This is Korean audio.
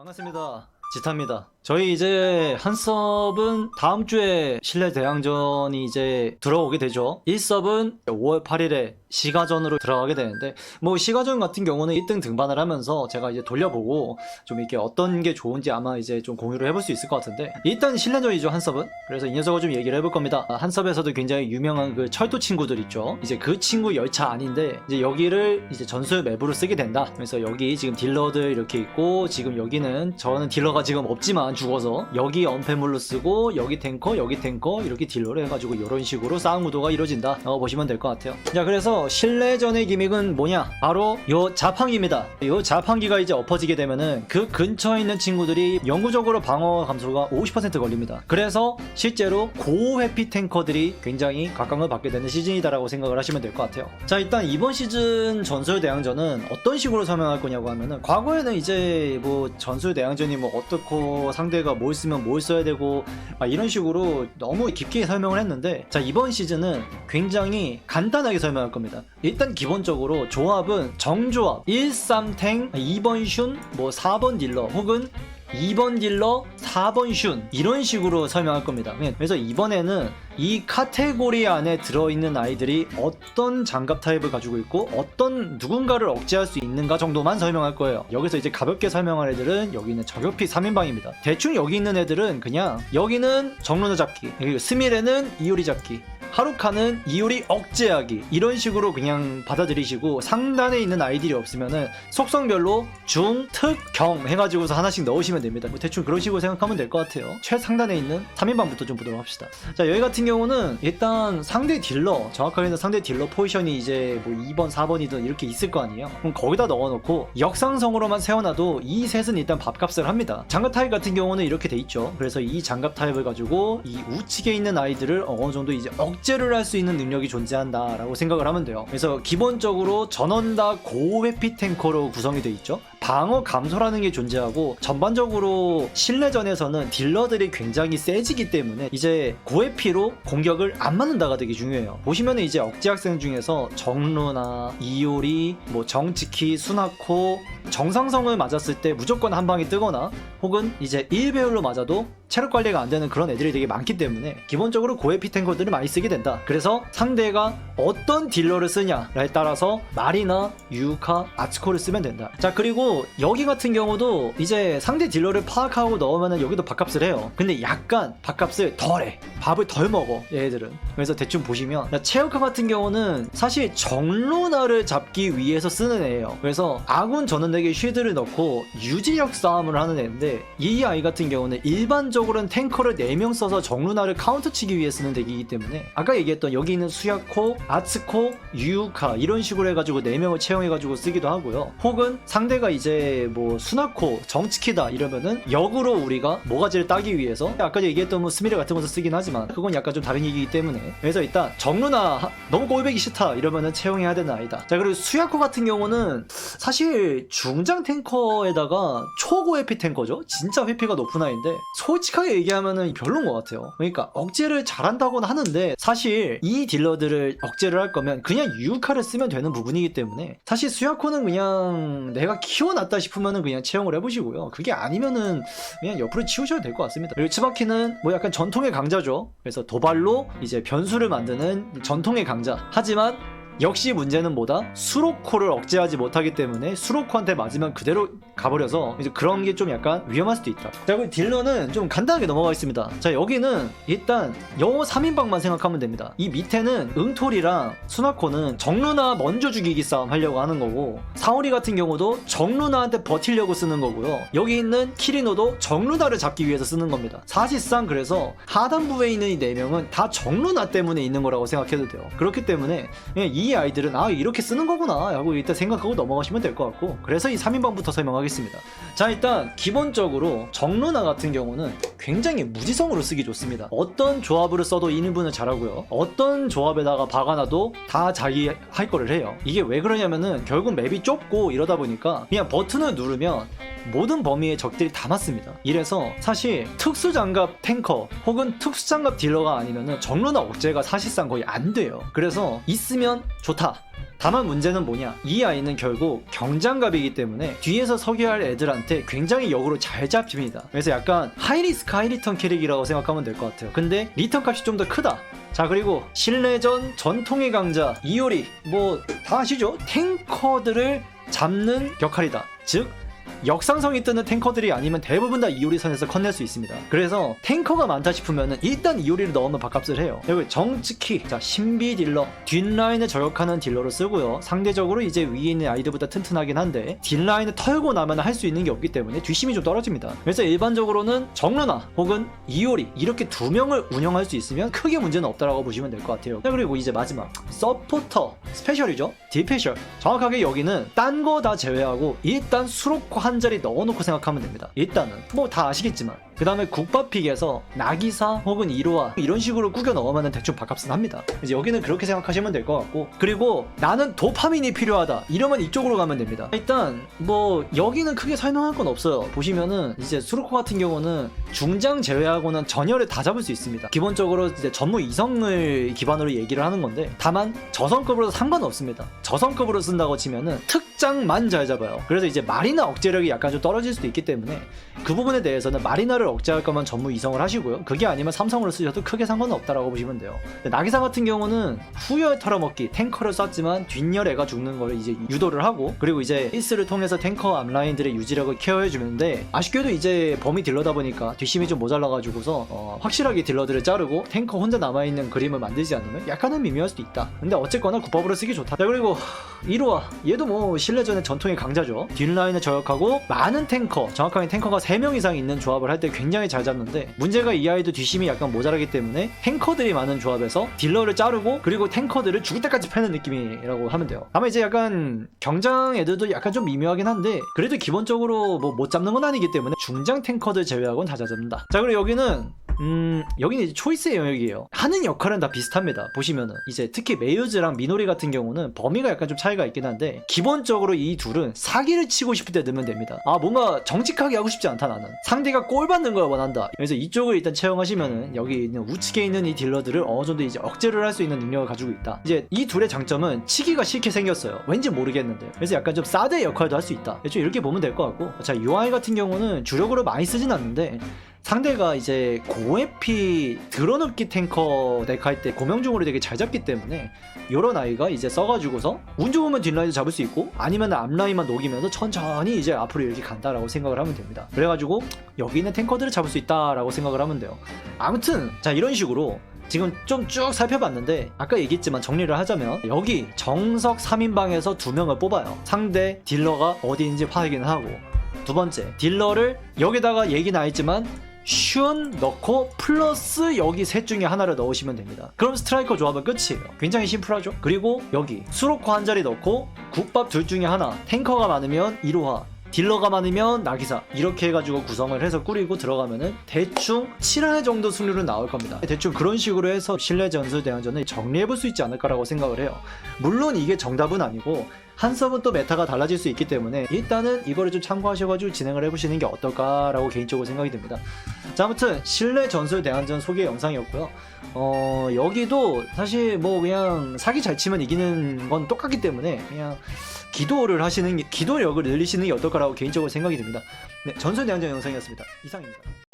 반갑습니다. 지타입니다. 저희 이제 한섭은 다음 주에 실내 대항전이 이제 들어오게 되죠. 1섭은 5월 8일에 시가전으로 들어가게 되는데 뭐 시가전 같은 경우는 1등 등반을 하면서 제가 이제 돌려보고 좀 이렇게 어떤 게 좋은지 아마 이제 좀 공유를 해볼 수 있을 것 같은데 일단 실내전이죠 한섭은. 그래서 이 녀석을 좀 얘기를 해볼 겁니다. 아, 한섭에서도 굉장히 유명한 그 철도 친구들 있죠. 이제 그 친구 열차 아닌데 이제 여기를 이제 전술 맵으로 쓰게 된다. 그래서 여기 지금 딜러들 이렇게 있고 지금 여기는 저는 딜러가 지금 없지만 죽어서 여기 언패물로 쓰고 여기 탱커 여기 탱커 이렇게 딜러를 해가지고 이런 식으로 싸움 구도가 이루어진다. 라고 보시면 될 것 같아요. 자 그래서 실내전의 기믹은 뭐냐? 바로 요 자판기입니다. 요 자판기가 이제 엎어지게 되면은 그 근처에 있는 친구들이 영구적으로 방어 감소가 50% 걸립니다. 그래서 실제로 고회피 탱커들이 굉장히 각광을 받게 되는 시즌이다라고 생각을 하시면 될 것 같아요. 자 일단 이번 시즌 전설 대항전은 어떤 식으로 설명할 거냐고 하면은 과거에는 이제 뭐 전술 대항전이 뭐 어떻고 상대가 뭘 쓰면 뭘 써야 되고 막 이런 식으로 너무 깊게 설명을 했는데 자 이번 시즌은 굉장히 간단하게 설명할 겁니다. 일단 기본적으로 조합은 정조합 1, 3탱 2번 슌 뭐 4번 딜러 혹은 2번 딜러, 4번 슌 이런 식으로 설명할 겁니다. 네, 그래서 이번에는 이 카테고리 안에 들어있는 아이들이 어떤 장갑 타입을 가지고 있고 어떤 누군가를 억제할 수 있는가 정도만 설명할 거예요. 여기서 이제 가볍게 설명할 애들은 여기 있는 저격피 3인방입니다. 대충 여기 있는 애들은 그냥 여기는 정론을 잡기, 그리고 스미레는 이효리 잡기, 하루카는 이효리 억제하기 이런 식으로 그냥 받아들이시고 상단에 있는 아이들이 없으면은 속성별로 중, 특, 경 해가지고서 하나씩 넣으시면 됩니다. 뭐 대충 그런 식으로 생각하면 될 것 같아요. 최상단에 있는 3인방부터 좀 보도록 합시다. 자 여기 같은 경우는 일단 상대 딜러 정확하게는 상대 딜러 포지션이 이제 뭐 2번, 4번이든 이렇게 있을 거 아니에요. 그럼 거기다 넣어놓고 역상성으로만 세워놔도 이 셋은 일단 밥값을 합니다. 장갑 타입 같은 경우는 이렇게 돼 있죠. 그래서 이 장갑 타입을 가지고 이 우측에 있는 아이들을 어느 정도 이제 억 제를 할 수 있는 능력이 존재한다라고 생각을 하면 돼요. 그래서 기본적으로 전원 다 고회피 탱커로 구성이 돼 있죠. 방어 감소라는 게 존재하고 전반적으로 실내전에서는 딜러들이 굉장히 세지기 때문에 이제 고회피로 공격을 안 맞는다가 되게 중요해요. 보시면 이제 억제 학생 중에서 정루나 이효리, 뭐 정지키, 수나코 정상성을 맞았을 때 무조건 한 방이 뜨거나 혹은 이제 1배율로 맞아도 체력 관리가 안 되는 그런 애들이 되게 많기 때문에 기본적으로 고해피 탱커들을 많이 쓰게 된다. 그래서 상대가 어떤 딜러를 쓰냐에 따라서 말이나 유카, 아츠코를 쓰면 된다. 자 그리고 여기 같은 경우도 이제 상대 딜러를 파악하고 넣으면 여기도 밥값을 해요. 근데 약간 밥값을 덜해. 밥을 덜 먹어 얘들은. 그래서 대충 보시면 체육카 같은 경우는 사실 정로나를 잡기 위해서 쓰는 애예요. 그래서 아군 전원에게 쉴드를 넣고 유지력 싸움을 하는 애인데 이 아이 같은 경우는 일반적으로는 탱커를 4명 써서 정루나를 카운터 치기 위해 쓰는 덱이기 때문에 아까 얘기했던 여기 있는 수야코, 아츠코, 유유카 이런 식으로 해가지고 4명을 채용해가지고 쓰기도 하고요. 혹은 상대가 이제 뭐 수나코, 정치키다 이러면은 역으로 우리가 모가지를 따기 위해서 아까 얘기했던 뭐 스미레 같은 것을 쓰긴 하지만 그건 약간 좀 다른 얘기이기 때문에 그래서 일단 정루나 하- 너무 꼴배기 싫다 이러면은 채용해야 되는 아이다. 자 그리고 수야코 같은 경우는 사실 중장 탱커에다가 초고 회피 탱커죠. 진짜 회피가 높은 아이인데 솔직하게 얘기하면은 별로인 것 같아요. 그러니까 억제를 잘한다고는 하는데 사실 이 딜러들을 억제를 할 거면 그냥 유카를 쓰면 되는 부분이기 때문에 사실 수야코는 그냥 내가 키워 놨다 싶으면은 그냥 채용을 해보시고요. 그게 아니면은 그냥 옆으로 치우셔도 될 것 같습니다. 그리고 츠바키는 뭐 약간 전통의 강자죠. 그래서 도발로 이제 변수를 만드는 전통의 강자. 하지만 역시 문제는 뭐다? 수로코를 억제하지 못하기 때문에 수로코한테 맞으면 그대로 가버려서 이제 그런 게 좀 약간 위험할 수도 있다. 자, 그리고 딜러는 좀 간단하게 넘어가겠습니다. 자, 여기는 일단 영어 3인방만 생각하면 됩니다. 이 밑에는 응토리랑 수나코는 정루나 먼저 죽이기 싸움 하려고 하는 거고 사오리 같은 경우도 정루나한테 버티려고 쓰는 거고요. 여기 있는 키리노도 정루나를 잡기 위해서 쓰는 겁니다. 사실상 그래서 하단부에 있는 이 4명은 다 정루나 때문에 있는 거라고 생각해도 돼요. 그렇기 때문에 그냥 이 아이들은 아 이렇게 쓰는 거구나 하고 일단 생각하고 넘어가시면 될 것 같고 그래서 이 3인방부터 설명하겠습니다 자 일단 기본적으로 정루나 같은 경우는 굉장히 무지성으로 쓰기 좋습니다 어떤 조합으로 써도 1인분을 잘하고요 어떤 조합에다가 박아놔도 다 자기 할 거를 해요 이게 왜 그러냐면은 결국 맵이 좁고 이러다 보니까 그냥 버튼을 누르면 모든 범위의 적들이 다 맞습니다. 이래서 사실 특수장갑 탱커 혹은 특수장갑 딜러가 아니면은 정루나 억제가 사실상 거의 안 돼요. 그래서 있으면 좋다. 다만 문제는 뭐냐? 이 아이는 결국 경장갑이기 때문에 뒤에서 서겨야 할 애들한테 굉장히 역으로 잘 잡힙니다. 그래서 약간 하이리스크 하이리턴 캐릭이라고 생각하면 될 것 같아요. 근데 리턴 값이 좀 더 크다. 자 그리고 실내전 전통의 강자 이효리. 뭐 다 아시죠? 탱커들을 잡는 역할이다. 즉 역상성이 뜨는 탱커들이 아니면 대부분 다 이효리 선에서 커낼 수 있습니다. 그래서 탱커가 많다 싶으면 일단 이효리를 넣으면 밥값을 해요. 여기 정치키, 자 신비 딜러, 뒷라인을 저격하는 딜러로 쓰고요. 상대적으로 이제 위에 있는 아이들보다 튼튼하긴 한데 뒷라인을 털고 나면 할 수 있는 게 없기 때문에 뒷심이 좀 떨어집니다. 그래서 일반적으로는 정루나 혹은 이효리 이렇게 두 명을 운영할 수 있으면 크게 문제는 없다라고 보시면 될 것 같아요. 자 그리고 이제 마지막 서포터 스페셜이죠. 디페셜 정확하게 여기는 딴 거 다 제외하고 일단 수록과 한 자리 넣어놓고 생각하면 됩니다. 일단은 뭐 다 아시겠지만 그 다음에 국밥픽에서 나기사 혹은 이로와 이런 식으로 꾸겨 넣으면 대충 밥값은 합니다. 이제 여기는 그렇게 생각하시면 될 것 같고 그리고 나는 도파민이 필요하다 이러면 이쪽으로 가면 됩니다. 일단 뭐 여기는 크게 설명할 건 없어요. 보시면은 이제 수로코 같은 경우는 중장 제외하고는 전열을 다 잡을 수 있습니다. 기본적으로 이제 전무 이성을 기반으로 얘기를 하는 건데 다만 저성급으로 상관없습니다. 저성급으로 쓴다고 치면은 특장만 잘 잡아요. 그래서 이제 마리나 억제력이 약간 좀 떨어질 수도 있기 때문에 그 부분에 대해서는 마리나를 억제할 거면 전무 이성을 하시고요. 그게 아니면 삼성으로 쓰셔도 크게 상관은 없다라고 보시면 돼요. 나기사 같은 경우는 후열 털어먹기 탱커를 썼지만 뒷열 애가 죽는 걸 이제 유도를 하고 그리고 이제 1스를 통해서 탱커 앞라인들의 유지력을 케어해 주는데 아쉽게도 이제 범위 딜러다 보니까 뒷심이 좀 모자라가지고서 어, 확실하게 딜러들을 자르고 탱커 혼자 남아있는 그림을 만들지 않으면 약간은 미묘할 수도 있다. 근데 어쨌거나 국밥으로 쓰기 좋다. 자 그리고 이로와 얘도 뭐 실내전의 전통의 강자죠. 뒷라인을 저격하고 많은 탱커 정확하게 탱커가 3명 이상 있는 조합을 할 때 굉장히 잘 잡는데 문제가 이 아이도 뒷심이 약간 모자라기 때문에 탱커들이 많은 조합에서 딜러를 자르고 그리고 탱커들을 죽을 때까지 패는 느낌이라고 하면 돼요. 다만 이제 약간 경장 애들도 약간 좀 미묘하긴 한데 그래도 기본적으로 뭐 못 잡는 건 아니기 때문에 중장 탱커들 제외하고는 다 잘 잡는다. 자 그리고 여기는 음, 여기는 이제 초이스의 영역이에요. 하는 역할은 다 비슷합니다. 보시면은. 이제 특히 메이어즈랑 미노리 같은 경우는 범위가 약간 좀 차이가 있긴 한데, 기본적으로 이 둘은 사기를 치고 싶을 때 넣으면 됩니다. 아, 뭔가 정직하게 하고 싶지 않다, 나는. 상대가 골 받는 걸 원한다. 그래서 이쪽을 일단 채용하시면은, 여기 있는 우측에 있는 이 딜러들을 어느 정도 이제 억제를 할 수 있는 능력을 가지고 있다. 이제 이 둘의 장점은 치기가 싫게 생겼어요. 왠지 모르겠는데. 그래서 약간 좀 사드의 역할도 할 수 있다. 좀 이렇게 보면 될 것 같고. 자, UI 같은 경우는 주력으로 많이 쓰진 않는데, 상대가 이제 고에피 드러눕기 탱커 덱 할 때 고명중으로 되게 잘 잡기 때문에 요런 아이가 이제 써가지고서 운 좋으면 뒷라인도 잡을 수 있고 아니면 앞라인만 녹이면서 천천히 이제 앞으로 이렇게 간다라고 생각을 하면 됩니다. 그래가지고 여기 있는 탱커들을 잡을 수 있다라고 생각을 하면 돼요. 아무튼 자 이런 식으로 지금 좀 쭉 살펴봤는데 아까 얘기했지만 정리를 하자면 여기 정석 3인방에서 두 명을 뽑아요. 상대 딜러가 어디인지 확인을 하고 두 번째 딜러를 여기다가 얘기 나있지만 슌 넣고 플러스 여기 셋 중에 하나를 넣으시면 됩니다. 그럼 스트라이커 조합은 끝이에요. 굉장히 심플하죠? 그리고 여기 수로코 한 자리 넣고 국밥 둘 중에 하나 탱커가 많으면 이로하 딜러가 많으면 나기사 이렇게 해가지고 구성을 해서 꾸리고 들어가면은 대충 7할 정도 승률은 나올 겁니다. 대충 그런 식으로 해서 실내 전술 대항전을 정리해볼 수 있지 않을까라고 생각을 해요. 물론 이게 정답은 아니고 한 섭은 또 메타가 달라질 수 있기 때문에 일단은 이거를 좀 참고하셔가지고 진행을 해보시는 게 어떨까라고 개인적으로 생각이 듭니다. 자 아무튼 실내 전술 대항전 소개 영상이었고요. 어 여기도 사실 뭐 그냥 사기 잘 치면 이기는 건 똑같기 때문에 그냥 기도를 하시는 게 기도력을 늘리시는 게 어떨까라고 개인적으로 생각이 듭니다. 네 전술 대항전 영상이었습니다. 이상입니다.